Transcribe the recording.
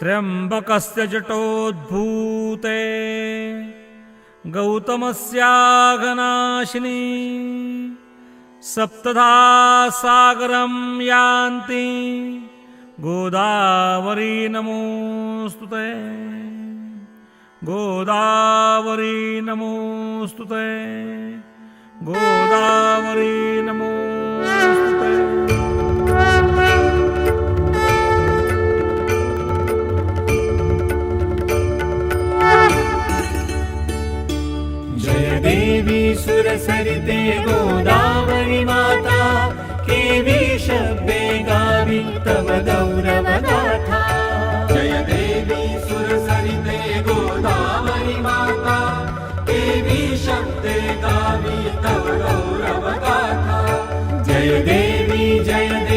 त्र्यम्बकस्य जटोद्भूते गौतमस्याघनाशिनी सप्तधा सागरं यान्ति गोदावरी नमोऽस्तु ते। गोदावरी नमोऽस्तु ते। गोदावरी नमो देवी सुर सरिदेवो माता केवी शब्दे गावि तव गौरवगाथा। जय देवी सुर सरिदेवो माता केवी शब्दे गावि तव गौरवगाथा। जय देवी जय देवी